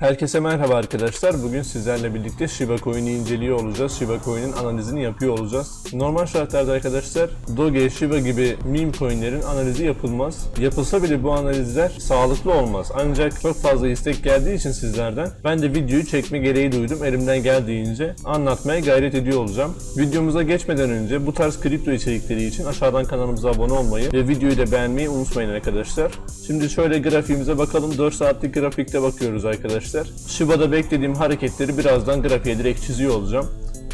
Herkese merhaba arkadaşlar. Bugün sizlerle birlikte Shiba Coin'i inceliyor olacağız. Shiba Coin'in analizini yapıyor olacağız. Normal şartlarda arkadaşlar Doge, Shiba gibi meme coin'lerin analizi yapılmaz. Yapılsa bile bu analizler sağlıklı olmaz. Ancak çok fazla istek geldiği için sizlerden ben de videoyu çekme gereği duydum. Elimden geldiğince anlatmaya gayret ediyor olacağım. Videomuza geçmeden önce bu tarz kripto içerikleri için aşağıdan kanalımıza abone olmayı ve videoyu da beğenmeyi unutmayın arkadaşlar. Şimdi şöyle grafiğimize bakalım. 4 saatlik grafikte bakıyoruz arkadaşlar. Shiba'da beklediğim hareketleri birazdan grafiğe direkt çiziyor olacağım.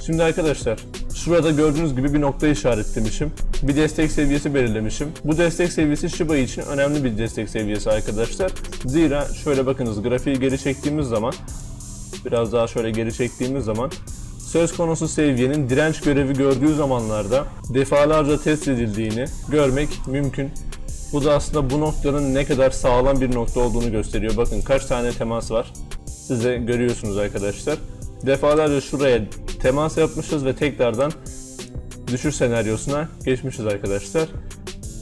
Şimdi arkadaşlar şurada gördüğünüz gibi bir nokta işaretlemişim. Bir destek seviyesi belirlemişim. Bu destek seviyesi Shiba için önemli bir destek seviyesi arkadaşlar. Zira şöyle bakınız grafiği geri çektiğimiz zaman biraz daha şöyle geri çektiğimiz zaman söz konusu seviyenin direnç görevi gördüğü zamanlarda defalarca test edildiğini görmek mümkün. Bu da aslında bu noktanın ne kadar sağlam bir nokta olduğunu gösteriyor. Bakın kaç tane temas var. Size görüyorsunuz arkadaşlar. Defalarca şuraya temas yapmışız ve tekrardan düşüş senaryosuna geçmişiz arkadaşlar.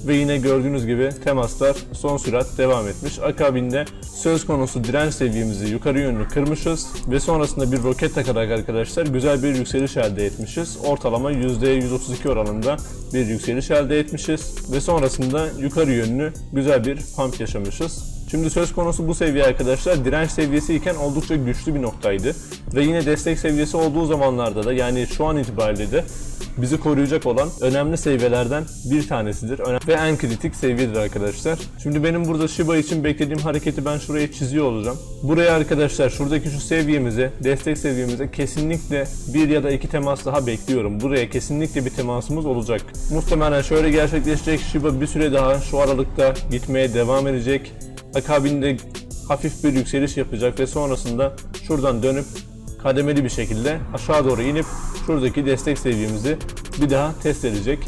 Ve yine gördüğünüz gibi temaslar son sürat devam etmiş. Akabinde söz konusu direnç seviyemizi yukarı yönlü kırmışız ve sonrasında bir roket takarak arkadaşlar güzel bir yükseliş elde etmişiz. Ortalama %132 oranında bir yükseliş elde etmişiz ve sonrasında yukarı yönlü güzel bir pump yaşamışız. Şimdi söz konusu bu seviye arkadaşlar direnç seviyesi iken oldukça güçlü bir noktaydı. Ve yine destek seviyesi olduğu zamanlarda da yani şu an itibariyle de bizi koruyacak olan önemli seviyelerden bir tanesidir. Önem- Ve en kritik seviyedir arkadaşlar. Şimdi benim burada Shiba için beklediğim hareketi ben şuraya çiziyor olacağım. Buraya arkadaşlar şuradaki şu seviyemize, destek seviyemize kesinlikle bir ya da iki temas daha bekliyorum. Buraya kesinlikle bir temasımız olacak. Muhtemelen şöyle gerçekleşecek. Shiba bir süre daha şu aralıkta gitmeye devam edecek. Akabinde hafif bir yükseliş yapacak ve sonrasında şuradan dönüp kademeli bir şekilde aşağı doğru inip şuradaki destek seviyemizi bir daha test edecek.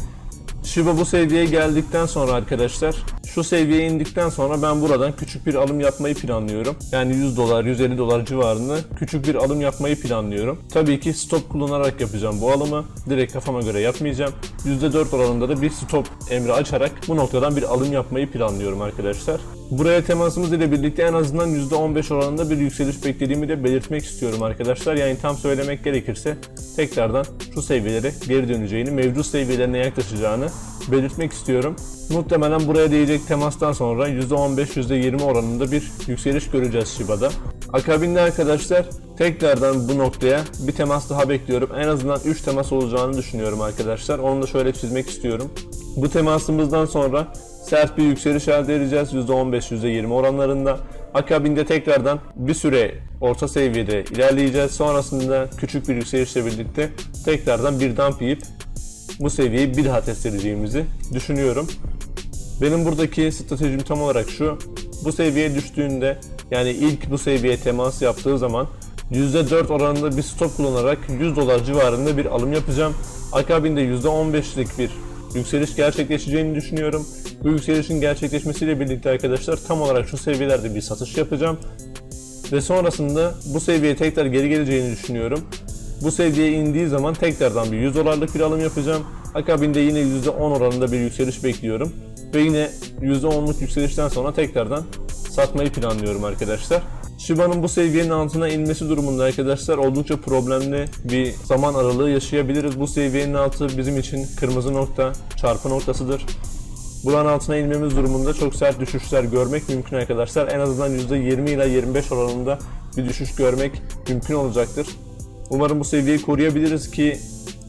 Shiba bu seviyeye geldikten sonra arkadaşlar şu seviyeye indikten sonra ben buradan küçük bir alım yapmayı planlıyorum. Yani 100 dolar 150 dolar civarında küçük bir alım yapmayı planlıyorum. Tabii ki stop kullanarak yapacağım bu alımı. Direkt kafama göre yapmayacağım. %4 oranında da bir stop emri açarak bu noktadan bir alım yapmayı planlıyorum arkadaşlar. Buraya temasımız ile birlikte en azından %15 oranında bir yükseliş beklediğimi de belirtmek istiyorum arkadaşlar. Yani tam söylemek gerekirse tekrardan şu seviyelere geri döneceğini, mevcut seviyelerine yaklaşacağını belirtmek istiyorum. Muhtemelen buraya değecek temastan sonra %15-%20 oranında bir yükseliş göreceğiz Shiba'da. Akabinde arkadaşlar tekrardan bu noktaya bir temas daha bekliyorum. En azından 3 temas olacağını düşünüyorum arkadaşlar. Onu da şöyle çizmek istiyorum. Bu temasımızdan sonra sert bir yükseliş elde edeceğiz %15-%20 oranlarında. Akabinde tekrardan bir süre orta seviyede ilerleyeceğiz. Sonrasında küçük bir yükselişle birlikte tekrardan bir dump yiyip bu seviyeyi bir daha test edeceğimizi düşünüyorum. Benim buradaki stratejim tam olarak şu. Bu seviyeye düştüğünde yani ilk bu seviyeye temas yaptığı zaman %4 oranında bir stop kullanarak 100 dolar civarında bir alım yapacağım. Akabinde %15'lik bir yükseliş gerçekleşeceğini düşünüyorum. Bu yükselişin gerçekleşmesiyle birlikte arkadaşlar tam olarak şu seviyelerde bir satış yapacağım. Ve sonrasında bu seviyeye tekrar geri geleceğini düşünüyorum. Bu seviyeye indiği zaman tekrardan bir 100 dolarlık bir alım yapacağım. Akabinde yine %10 oranında bir yükseliş bekliyorum. Ve yine %10'luk yükselişten sonra tekrardan satmayı planlıyorum arkadaşlar. Shiba'nın bu seviyenin altına inmesi durumunda arkadaşlar oldukça problemli bir zaman aralığı yaşayabiliriz. Bu seviyenin altı bizim için kırmızı nokta, çarpı noktasıdır. Buranın altına inmemiz durumunda çok sert düşüşler görmek mümkün arkadaşlar. En azından %20 ile 25 oranında bir düşüş görmek mümkün olacaktır. Umarım bu seviyeyi koruyabiliriz ki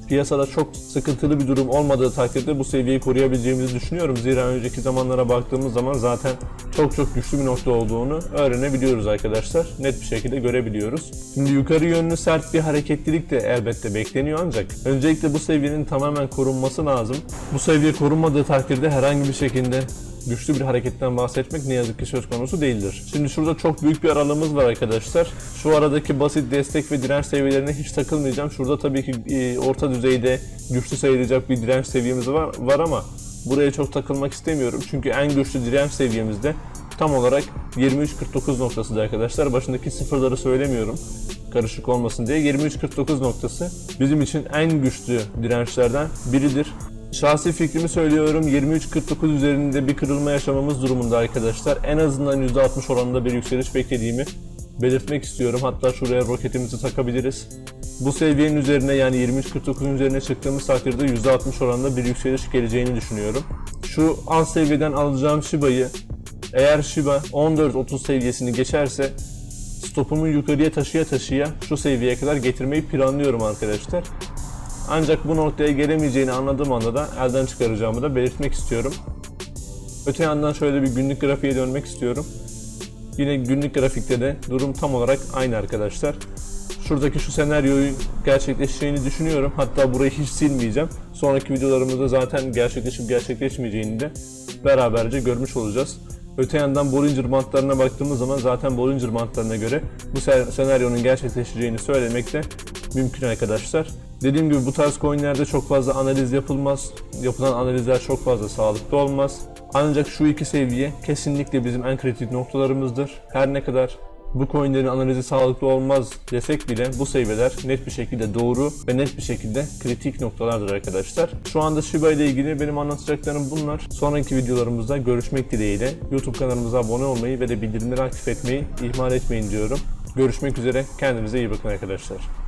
piyasada çok sıkıntılı bir durum olmadığı takdirde bu seviyeyi koruyabileceğimizi düşünüyorum. Zira önceki zamanlara baktığımız zaman zaten çok çok güçlü bir nokta olduğunu öğrenebiliyoruz arkadaşlar. Net bir şekilde görebiliyoruz. Şimdi yukarı yönlü sert bir hareketlilik de elbette bekleniyor ancak öncelikle bu seviyenin tamamen korunması lazım. Bu seviye korunmadığı takdirde herhangi bir şekilde güçlü bir hareketten bahsetmek ne yazık ki söz konusu değildir. Şimdi şurada çok büyük bir aralığımız var arkadaşlar. Şu aradaki basit destek ve direnç seviyelerine hiç takılmayacağım. Şurada tabii ki e, orta düzeyde güçlü sayılacak bir direnç seviyemiz var, var ama buraya çok takılmak istemiyorum. Çünkü en güçlü direnç seviyemizde tam olarak 23.49 noktasıdır arkadaşlar. Başındaki sıfırları söylemiyorum karışık olmasın diye 23.49 noktası bizim için en güçlü dirençlerden biridir. Şahsi fikrimi söylüyorum 23.49 üzerinde bir kırılma yaşamamız durumunda arkadaşlar. En azından %60 oranında bir yükseliş beklediğimi belirtmek istiyorum. Hatta şuraya roketimizi takabiliriz. Bu seviyenin üzerine yani 23.49'un üzerine çıktığımız takdirde %60 oranında bir yükseliş geleceğini düşünüyorum. Şu alt seviyeden alacağım Shiba'yı eğer Shiba 14.30 seviyesini geçerse stopumu yukarıya taşıya taşıya şu seviyeye kadar getirmeyi planlıyorum arkadaşlar. Ancak bu noktaya gelemeyeceğini anladığım anda da elden çıkaracağımı da belirtmek istiyorum. Öte yandan şöyle bir günlük grafiğe dönmek istiyorum. Yine günlük grafikte de durum tam olarak aynı arkadaşlar. Şuradaki şu senaryoyu gerçekleşeceğini düşünüyorum. Hatta burayı hiç silmeyeceğim. Sonraki videolarımızda zaten gerçekleşip gerçekleşmeyeceğini de beraberce görmüş olacağız. Öte yandan Bollinger bantlarına baktığımız zaman zaten Bollinger bantlarına göre bu se- senaryonun gerçekleşeceğini söylemek de mümkün arkadaşlar. Dediğim gibi bu tarz coinlerde çok fazla analiz yapılmaz. Yapılan analizler çok fazla sağlıklı olmaz. Ancak şu iki seviye kesinlikle bizim en kritik noktalarımızdır. Her ne kadar bu coinlerin analizi sağlıklı olmaz desek bile bu seviyeler net bir şekilde doğru ve net bir şekilde kritik noktalardır arkadaşlar. Şu anda Shiba ile ilgili benim anlatacaklarım bunlar. Sonraki videolarımızda görüşmek dileğiyle YouTube kanalımıza abone olmayı ve de bildirimleri aktif etmeyi ihmal etmeyin diyorum. Görüşmek üzere. Kendinize iyi bakın arkadaşlar.